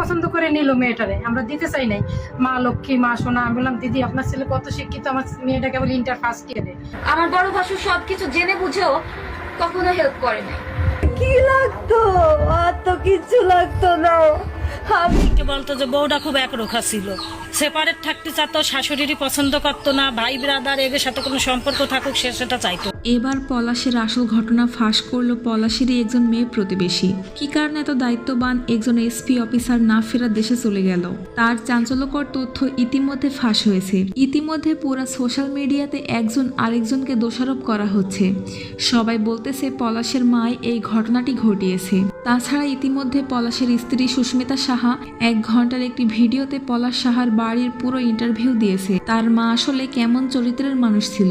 পছন্দ করে নিল মেয়েটারে। আমরা দিতে চাই নাই। মা লক্ষ্মী মা সোনা আমি বললাম দিদি আপনার ছেলে কত শিক্ষিত আমার মেয়েটা কেবল ইন্টার ফার্স্ট ইয়ারে আমার বড় ভাসুর সবকিছু জেনে বুঝেও কখনো হেল্প করে নাই। কি লাগতো? আর তো কিছু লাগতো না। আমি কি বলতো যে বউটা খুব একরোখা ছিল। সেপারেট থাকতে চাতো শাশুড়িরই পছন্দ করতো না। ভাই ব্রাদার এদের সাথে কোনো সম্পর্ক থাকুক, সে সেটা চাইতো। এবার পলাশের আসল ঘটনা ফাঁস করল পলাশেরই একজন মেয়ে প্রতিবেশী। কি কারণে এত দায়িত্ববান একজন এসপি অফিসার না ফেরার দেশে চলে গেল? তার চাঞ্চল্যকর তথ্য ইতিমধ্যে ফাঁস হয়েছে। ইতিমধ্যে পুরা সোশ্যাল মিডিয়াতে একজন আরেকজনকে দোষারোপ করা হচ্ছে। সবাই বলতেছে পলাশের মায় এই ঘটনাটি ঘটিয়েছে। তাছাড়া ইতিমধ্যে পলাশের স্ত্রী সুস্মিতা সাহা এক ঘণ্টার একটি ভিডিওতে পলাশ সাহার বাড়ির পুরো ইন্টারভিউ দিয়েছে। তার মা আসলে কেমন চরিত্রের মানুষ ছিল।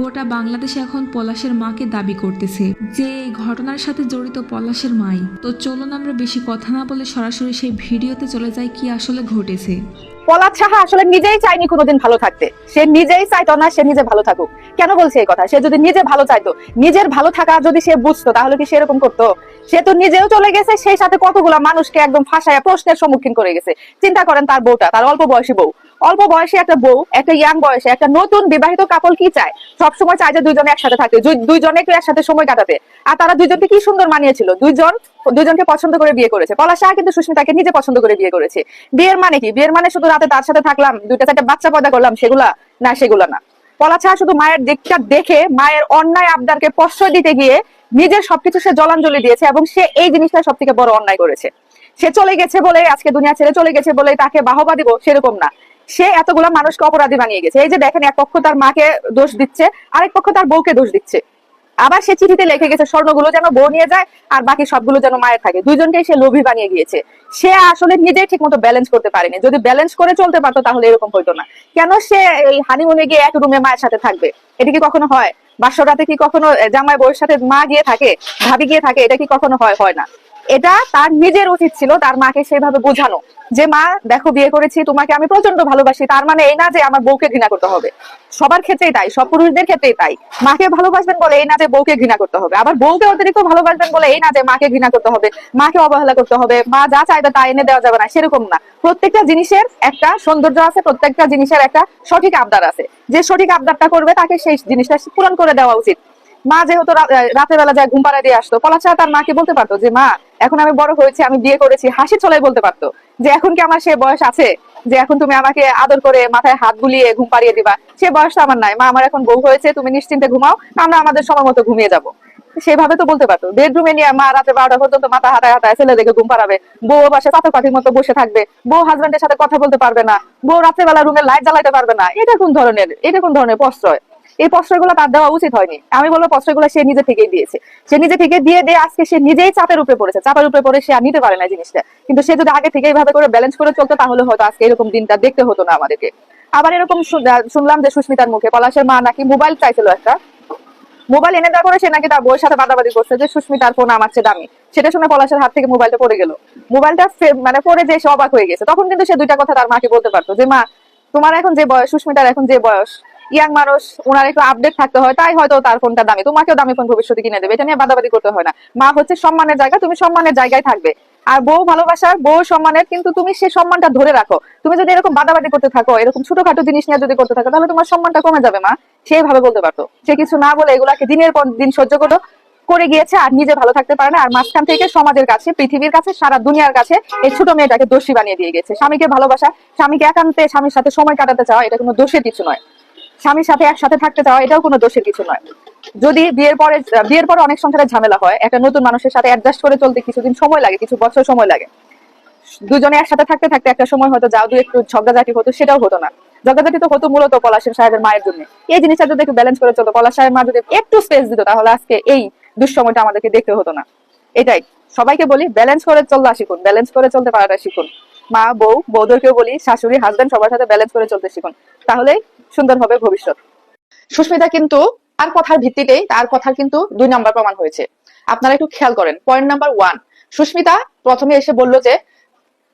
গোটা বাংলাদেশ এখন পলাশের মাকে দাবি করতেছে যে, এই ঘটনার সাথে জড়িত পলাশের মাই। তো চলুন আমরা বেশি কথা না বলে সরাসরি সেই ভিডিওতে চলে যাই কি আসলে ঘটেছে। পলাশ সাহা আসলে নিজেই চায়নি কোনোদিন ভালো থাকতে। সে নিজেই চাইতো না, সে নিজে ভালো থাকুক। কেন বলছে এই কথা? সে যদি নিজে ভালো চাইতো, নিজের ভালো থাকা যদি সে বুঝতো, তাহলে কি সেরকম করতো? সে তো নিজেও চলে গেছে, সেই সাথে কতগুলা মানুষকে একদম ফাঁসায় প্রশ্নের সম্মুখীন করে গেছে। চিন্তা করেন তার বউটা, তার অল্প বয়সী বউ। অল্প বয়সী একটা বউ, একটা ইয়াং বয়সে, একটা নতুন বিবাহিত কাপল কি চায়? সবসময় চায় যে দুইজনে একসাথে থাকতে। দুইজনে একটু একসাথে সময় কাটাতে। আর তারা দুইজনকে কি সুন্দর মানিয়েছিল? দুইজন দুইজনকে পছন্দ করে বিয়ে করেছে। পলাশ শাহ কিন্তু সুস্মিতাকে নিজে পছন্দ করে বিয়ে করেছে। বিয়ের মানে কি? বিয়ের মানে শুধু রাতে তার সাথে থাকলাম, দুইটা চারটা বাচ্চা পয়দা করলাম, সেগুলা না সেগুলা না। পলাশ শাহ শুধু মায়ের দিকটা দেখে, মায়ের অন্যায় আবদারকে প্রশ্রয় দিতে গিয়ে নিজের সবকিছু সে জলাঞ্জলি দিয়েছে এবং সে এই জিনিসটা সব থেকে বড় অন্যায় করেছে। সে চলে গেছে বলে, আজকে দুনিয়া ছেড়ে চলে গেছে বলে তাকে বাহবা দিব সেরকম না। সে এতগুলা মানুষকে অপরাধী বানিয়ে গেছে। এই যে দেখেন, এক পক্ষ তার মাকে দোষ দিচ্ছে, আরেক পক্ষ তার বউকে দোষ দিচ্ছে। আবার সে চিঠিতে লিখে গেছে স্বর্ণগুলো যেন বউ নিয়ে যায় আর বাকি সবগুলো যেন মায়ের থাকে। দুইজনকেই সে লোভী বানিয়ে গিয়েছে। সে আসলে নিজেই ঠিক মতো ব্যালেন্স করতে পারেনি। যদি ব্যালেন্স করে চলতে পারতো, তাহলে এরকম হইতো না। কেন সে এই হানিমুনে গিয়ে এক রুমে মায়ের সাথে থাকবে? এটা কি কখনো হয়? বাসর রাতে কি কখনো, জামাই বউয়ের সাথে মা গিয়ে থাকে, ভাবি গিয়ে থাকে? এটা কি কখনো হয়? হয় না। এটা তার নিজের উচিত ছিল, তার মাকে সেভাবে বোঝানো। যে, মা, দেখো, বিয়ে করেছি, তোমাকে আমি প্রচণ্ড ভালোবাসি, তার মানে এই না যে আমার বউকে ঘৃণা করতে হবে। সবার ক্ষেত্রেই তাই, সব পুরুষদের ক্ষেত্রেই তাই। মাকে ভালোবাসবেন বলে এই না যে বউকে ঘৃণা করতে হবে। আবার বউকে অতিরিক্ত ভালোবাসবেন বলে এই না যে মাকে ঘৃণা করতে হবে, মাকে অবহেলা করতে হবে, মা যা চাইবে তা এনে দেওয়া যাবে না, সেরকম না। প্রত্যেকটা জিনিসের একটা সৌন্দর্য আছে, প্রত্যেকটা জিনিসের একটা সঠিক আবদার আছে। যে সঠিক আবদারটা করবে, তাকে সেই জিনিসটা পূরণ করে দেওয়া উচিত। মা যেহেতু রাতের বেলা যায় ঘুম পাড়ায় দিয়ে আসতো পলাচা তার মাকে বলতে পারতো যে, মা, এখন আমি বড় হয়েছি, আমি বিয়ে করেছি। হাসি চলাই বলতে পারতো যে, এখন কি আমার সে বয়স আছে? যে, এখন তুমি আমাকে আদর করে মাথায় হাত বুলিয়ে ঘুম পাড়িয়ে দিবা? সে বয়স আমার নাই। মা, আমার এখন বউ হয়েছে, তুমি নিশ্চিন্তে ঘুমাও, আমরা আমাদের সময় মতো ঘুমিয়ে যাব। সেভাবে তো বলতে পারতো। বেডরুমে নিয়ে মা রাতে বারোটা পর্যন্ত মাথা হাতায় হাতায় ছেলে দেখে ঘুম পাড়াবে। বউ পাশে পাথর পাখির মতো বসে থাকবে। বউ হাজবেন্ডের সাথে কথা বলতে পারবে না। বউ রাত্রেবেলা রুমে লাইট জ্বালাইতে পারবে না। এটা কোন ধরনের এটা কোন ধরনের প্রশ্রয়? এই প্রশ্রয়গুলো তার দেওয়া উচিত হয়নি। আমি বলব প্রশ্রয়গুলো সে নিজে থেকেই দিয়েছে। সে নিজে থেকে দিয়ে দিয়ে আজকে সে নিজেই চাপের উপরে পড়েছে। চাপের উপরে পড়ে সে আর নিতে পারে না জিনিসটা। কিন্তু সে যদি আগে থেকে এইভাবে করে ব্যালেন্স করে চলতো, তাহলে হয়তো আজকে এরকম দিনটা দেখতে হতো না আমাদেরকে। আবার এরকম শুনলাম যে সুস্মিতার মুখে পলাশের মা নাকি মোবাইল চাইছিল একটা। মোবাইল এনে দেওয়ার পরে সে নাকি তার বউয়ের সাথে বাদাবাদি করছে যে, সুস্মিতার ফোন আমার চেয়ে দামি। সেটা শুনে পলাশের হাত থেকে মোবাইলটা পড়ে গেল। মোবাইলটা মানে পড়ে যে সে অবাক হয়ে গেছে। তখন কিন্তু সে দুইটা কথা তার মাকে বলতে পারতো যে, মা, তোমার এখন যে বয়স, সুস্মিতার এখন যে বয়স ইয়াং মানুষ ওনার একটু আপডেট থাকতে হয়, তাই হয়তো তার ফোনটা দামি। তোমাকেও দামি ফোন ভবিষ্যতে কিনে দেবে, এটা নিয়ে বাদাবাদি করতে হয় না। মা হচ্ছে সম্মানের জায়গা, তুমি সম্মানের জায়গায় থাকবে। আর বউ ভালোবাসার, বউ সম্মানের, কিন্তু তুমি সেই সম্মানটা ধরে রাখো। তুমি যদি এরকম বাদাবাদি করতে থাকো, এরকম ছোটখাটো জিনিস নিয়ে যদি করতে থাকো, তাহলে তোমার সম্মানটা কমে যাবে, মা। সেইভাবে বলতে পারতো। সে কিছু না বলে এগুলাকে দিনের পর দিন সহ্য করো, করে গিয়েছে আর নিজে ভালো থাকতে পারে না। আর মাঝখান থেকে সমাজের কাছে, পৃথিবীর কাছে, সারা দুনিয়ার কাছে, এই ছোট মেয়েটাকে দোষী বানিয়ে দিয়ে গেছে। স্বামীকে ভালোবাসা, স্বামীকে একান্তে স্বামীর সাথে সময় কাটাতে চাওয়া, এটা কোনো দোষের কিছু নয়। স্বামীর সাথে একসাথে থাকতে চাওয়া, এটাও কোনো দোষের কিছু নয়। যদি বিয়ের পরে বিয়ের পরে অনেক সংসারে ঝামেলা হয়, একটা নতুন মানুষের সাথে অ্যাডজাস্ট করে চলতে কিছুদিন সময় লাগে, কিছু বছর সময় লাগে। দুজনে একসাথে থাকতে থাকতে একটা সময় হয়তো যাও, দু একটু ঝগড়াঝাটি হতো, সেটাও হতো না। ঝগড়াঝাটি তো হতো মূলত পলাশের সাহেবের মায়ের জন্য। এই জিনিসটা যদি একটু ব্যালেন্স করে চলতো, পলাশ সাহেব মা যদি একটু স্পেস দিত, তাহলে আজকে এই দুঃসময়টা আমাদেরকে দেখতে হতো না। এটাই। সবাইকে বলি ব্যালেন্স করে চলতে শিখুন ব্যালেন্স করে চলতে পারাটা শিখুন। মা, বউ বৌদেরকেও বলি, শাশুড়ি হাজবেন্ড সবার সাথে ব্যালেন্স করে চলতে শিখুন। তাহলেই সুন্দর হবে ভবিষ্যৎ। সুস্মিতা কিন্তু তার কথার ভিত্তিতেই তার কথার কিন্তু দুই নাম্বার প্রমাণ হয়েছে। আপনারা একটু খেয়াল করেন পয়েন্ট নাম্বার ওয়ান সুস্মিতা প্রথমে এসে বলল যে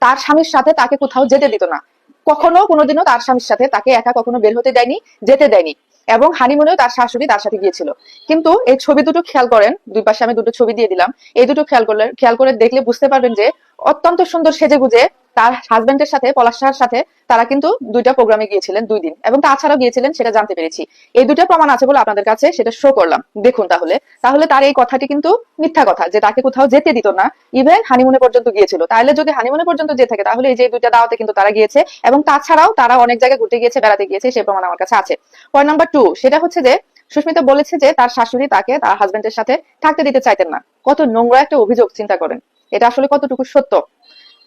তার স্বামীর সাথে তাকে কোথাও যেতে দিত না। কখনো কোনোদিনও তার স্বামীর সাথে তাকে একা কখনো বের হতে দেয়নি, যেতে দেয়নি। এবং হানিমুনেও তার শাশুড়ি তার সাথে গিয়েছিল। কিন্তু এই ছবি দুটো খেয়াল করেন, দুই পাশে আমি দুটো ছবি দিয়ে দিলাম, এই দুটো খেয়াল করলে, খেয়াল করে দেখলে বুঝতে পারবেন যে অত্যন্ত সুন্দর সেজে গুজে তার হাজবেন্ডের সাথে পলাশার সাথে তারা কিন্তু দুইটা প্রোগ্রামে গিয়েছিলেন দুই দিন। এবং তাছাড়াও গিয়েছিলেন সেটা জানতে পেরেছি। এই দুইটা প্রমাণ আছে বলে আপনাদের কাছে সেটা শো করলাম। দেখুন তাহলে। তাহলে তার এই কথাটি কিন্তু মিথ্যা কথা যে তাকে কোথাও যেতে দিত না। ইভেন হানিমুনে পর্যন্ত গিয়েছিল। তাহলে যদি হানিমুনে পর্যন্ত যেতে থাকে, তাহলে এই যে দুইটা দাওয়াতে কিন্তু তারা গিয়েছে। এবং তাছাড়াও তারা অনেক জায়গায় ঘুরতে গিয়েছে, বেড়াতে গিয়েছে সেই প্রমাণ আমার কাছে আছে। পয়েন্ট নাম্বার টু সেটা হচ্ছে যে সুস্মিতা বলেছে যে তার শাশুড়ি তাকে তার হাজবেন্ডের সাথে থাকতে দিতে চাইতেন না। কত নোংরা একটা অভিযোগ, চিন্তা করেন। এটা আসলে কতটুকু সত্য?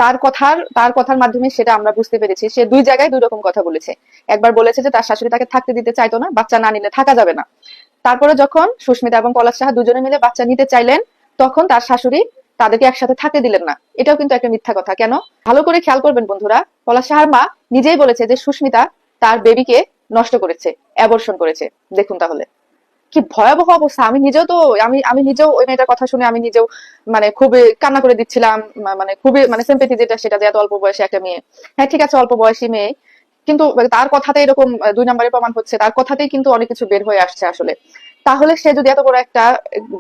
তার কথার তার কথার মাধ্যমে সেটা আমরা বুঝতে পেরেছি। সে দুই জায়গায় দুই রকম কথা বলেছে। একবার বলেছে যে তার শাশুড়ি তাকে থাকতে দিতে চাইতো না, বাচ্চা না নিলে থাকা যাবে না। তারপরে যখন সুস্মিতা এবং পলাশ সাহা দুজনে মিলে বাচ্চা নিতে চাইলেন, তখন তার শাশুড়ি তাদেরকে একসাথে থাকতে দিলেন না। এটাও কিন্তু একটা মিথ্যা কথা। কেন? ভালো করে খেয়াল করবেন বন্ধুরা, পলাশ সাহার মা নিজেই বলেছে যে সুস্মিতা তার বেবিকে নষ্ট করেছে অ্যাবর্ষণ করেছে। দেখুন তাহলে। কি ভয়াবহ অবস্থা? আমি নিজেও তো, আমি আমি নিজেও ওই মেয়েটার কথা শুনে আমি নিজেও মানে খুবই কান্না করে দিচ্ছিলাম মানে খুবই মানে সিম্পেথি যেটা সেটা যে এত অল্প বয়সে একটা মেয়ে। হ্যাঁ ঠিক আছে, অল্প বয়সী মেয়ে, কিন্তু তার কথাতে এরকম দুই নম্বরে প্রমাণ হচ্ছে, তার কথাতেই কিন্তু অনেক কিছু বের হয়ে আসছে আসলে। তাহলে সে যদি এত বড় একটা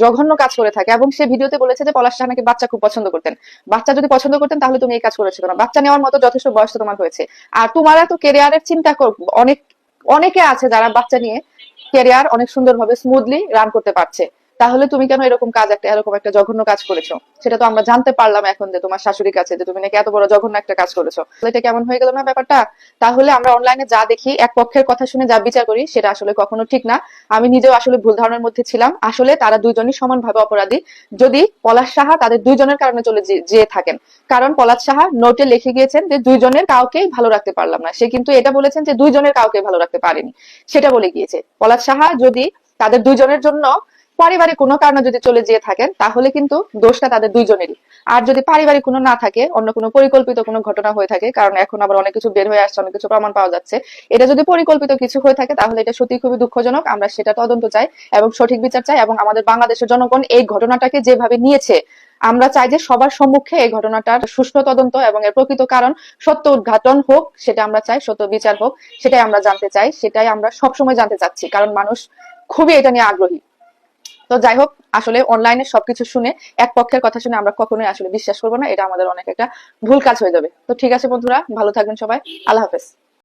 জঘন্য কাজ করে থাকে, এবং সে ভিডিওতে বলেছে যে পলাশ নাকি বাচ্চা খুব পছন্দ করতেন। বাচ্চা যদি পছন্দ করতেন, তাহলে তুমি এই কাজ করেছ কেন? বাচ্চা নেওয়ার মতো যথেষ্ট বয়স তোমার হয়েছে। আর তোমার এত কেরিয়ারের চিন্তা অনেক, অনেকে আছে যারা বাচ্চা নিয়ে ক্যারিয়ার অনেক সুন্দরভাবে স্মুথলি রান করতে পারছে। তাহলে তুমি কেন এরকম কাজ একটা, এরকম একটা জঘন্য কাজ করেছ? সেটা তো আমরা জানতে পারলাম এখন যে তোমার শাশুড়ির কাছে যে তুমি নাকি এত বড় জঘন্য একটা কাজ করেছ। এটা কেমন হয়ে গেল না ব্যাপারটা? তাহলে আমরা অনলাইনে যা দেখি, এক পক্ষের কথা শুনে যা বিচার করি, সেটা আসলে কখনো ঠিক না। আমি নিজেও আসলে ভুল ধারণার মধ্যে ছিলাম। আসলে তারা দুইজনই সমানভাবে অপরাধী। যদি পলাশ সাহা তাদের দুইজনের কারণে চলে যেয়ে থাকেন। কারণ পলাশ সাহা নোটে লিখে গিয়েছেন যে দুইজনের কাউকেই ভালো রাখতে পারলাম না। সে কিন্তু এটা বলেছেন যে দুইজনের কাউকে ভালো রাখতে পারেনি। সেটা বলে গিয়েছে। পলাশ সাহা যদি তাদের দুইজনের জন্য পারিবারিক কোনো কারণে যদি চলে যেয়ে থাকেন, তাহলে কিন্তু দোষটা তাদের দুইজনেরই। আর যদি পারিবারিক কোনো না থাকে, অন্য কোনো পরিকল্পিত কোনো ঘটনা হয়ে থাকে, কারণ এখন আবার অনেক কিছু বের হয়ে আসছে, অনেক কিছু প্রমাণ পাওয়া যাচ্ছে, এটা যদি পরিকল্পিত কিছু হয়ে থাকে, তাহলে এটা সত্যি খুবই দুঃখজনক। আমরা সেটা তদন্ত চাই এবং সঠিক বিচার চাই এবং আমাদের বাংলাদেশের জনগণ এই ঘটনাটাকে যেভাবে নিয়েছে, আমরা চাই যে সবার সম্মুখে এই ঘটনাটার সুষ্ঠু তদন্ত এবং এর প্রকৃত কারণ সত্য উদ্ঘাটন হোক, সেটা আমরা চাই, সত্য বিচার হোক, সেটাই আমরা জানতে চাই, সেটাই আমরা সবসময় জানতে চাচ্ছি, কারণ মানুষ খুবই এটা নিয়ে আগ্রহী। তো যাই হোক, আসলে অনলাইনে সবকিছু শুনে, এক পক্ষের কথা শুনে আমরা কখনোই আসলে বিশ্বাস করব না, এটা আমাদের অনেক একটা ভুল কাজ হয়ে যাবে। তো ঠিক আছে বন্ধুরা, ভালো থাকবেন সবাই, আল্লাহ হাফেজ।